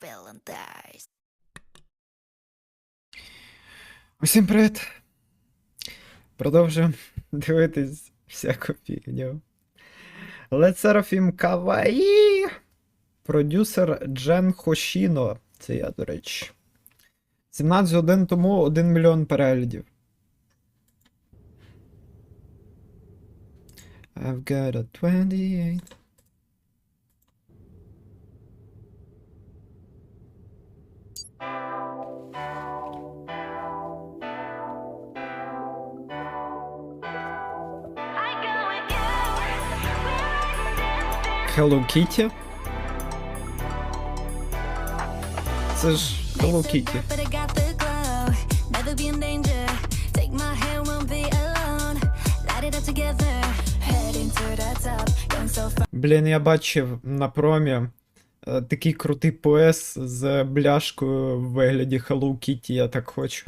villain dies. Усім привіт! Продовжуємо дивитись всяку фігню. Seraphim Kawaii. Продюсер Джен Хошіно. Це я, до речі. 17 годин тому 1 мільйон переглядів. I've got a 28. To the top. Going so far. Блін, я бачив на промі е, такий крутий пояс з бляшкою в вигляді Hello Kitty, я так хочу.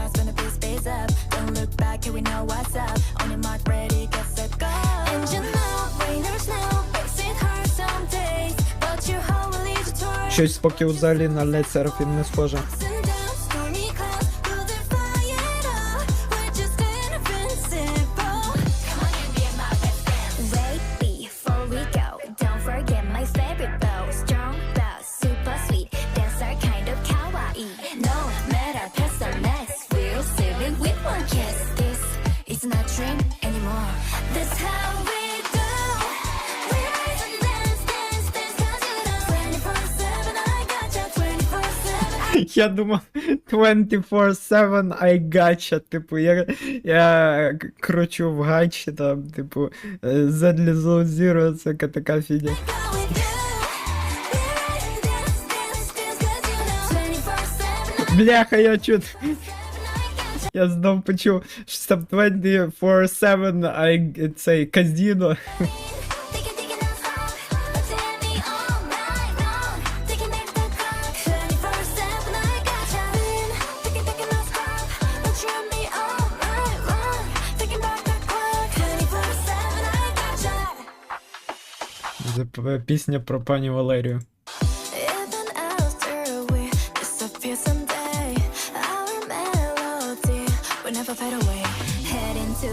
Щось поки взагалі на Led Seraphim не схоже. Ups and Я думав 24-7 I gotcha. Типу, я, я кручу в гачі, там, типу, е, Z Zero Zero, це ка- така фігня. Go with you. We rise and dance, dance, dance, 'cause you know 24/7 I Бляха, я чут. Я знов почув, що там 24-7 I, цей казіно.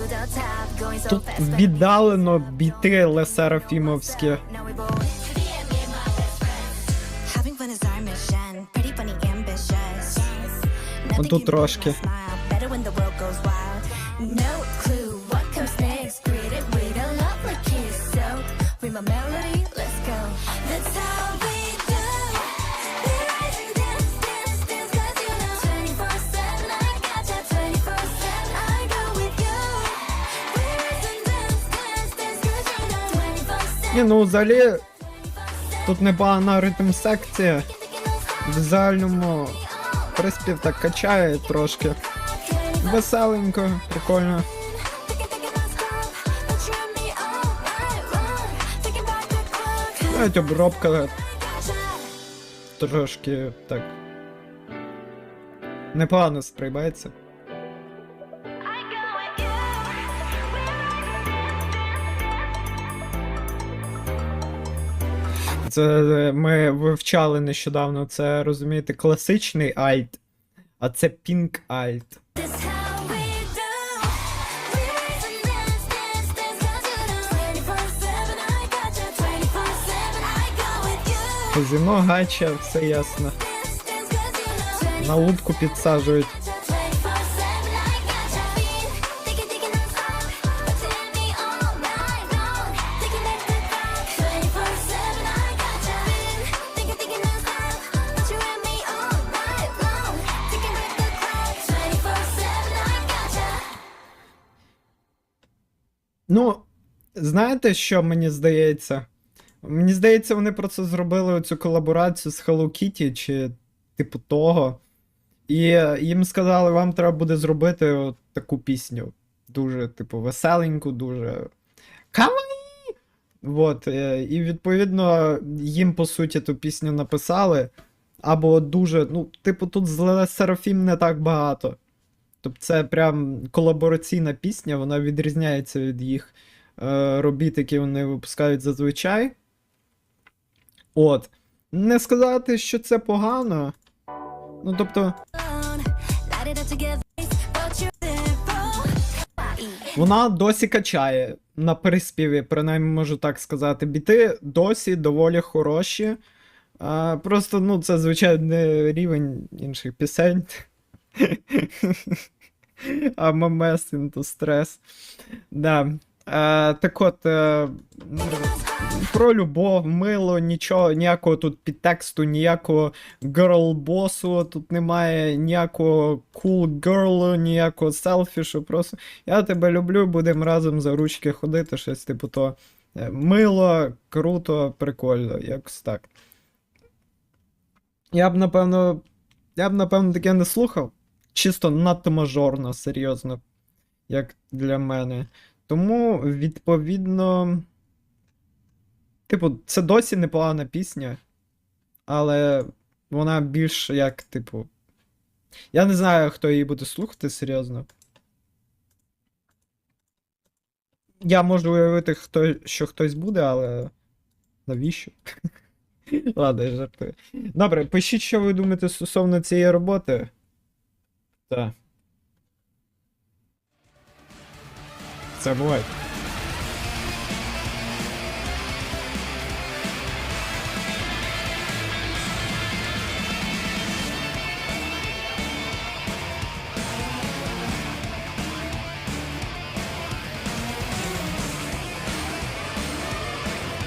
The top, going so Тут віддалено біти Лесерафімовські. Now we my melody, let's go. That's how we do. We rise and dance, dance, dance, 'cause you know 24/7 I got ya. 24/7 I go with you. We rise and dance, dance, dance, 'cause you know 24/7. Ні, ну взагалі тут непогана ритм секція. В загальному приспів так качає трошки. Веселенько, прикольно. Навіть обробка трошки так. Непогано сприймається. Це е, ми вивчали нещодавно. Це розумієте, класичний альт, а це пінк альт. Казино, гача, все ясно. На лутку підсаджують. Ну, знаєте, що мені здається? Мені здається, вони про це зробили цю колаборацію з Hello Kitty чи типу того. І їм сказали, вам треба буде зробити от таку пісню. Дуже, типу, веселеньку, дуже. Каваї! Вот, е, і відповідно їм, по суті, ту пісню написали. Або дуже. Ну, типу, тут з Серафім не так багато. Тобто це прям колабораційна пісня, вона відрізняється від їх е, робіт, які вони випускають зазвичай. От. Не сказати, що це погано. Ну, тобто, вона досі качає на переспіві, принаймні можу так сказати. Біти досі доволі хороші. А, просто, ну, це, звичайно, рівень інших пісень. А мемес into стрес. Да. А, так от. е, про любов, мило, нічого, ніякого тут підтексту, ніякого герлбосу, тут немає ніякого cool girl, ніякого селфішу. Просто я тебе люблю, будемо разом за ручки ходити, щось типу то. Е, Мило, круто, прикольно, якось так. Я б, напевно. Я б, напевно, таке не слухав. Чисто надто мажорно, серйозно, як для мене. Тому, відповідно. Типу, це досі непогана пісня, але вона більш як, типу. Я не знаю, хто її буде слухати, серйозно. Я можу уявити, хто, що хтось буде, але. Навіщо? Ладно, я жартую. Добре, пишіть, що ви думаєте стосовно цієї роботи. Так. Це буває.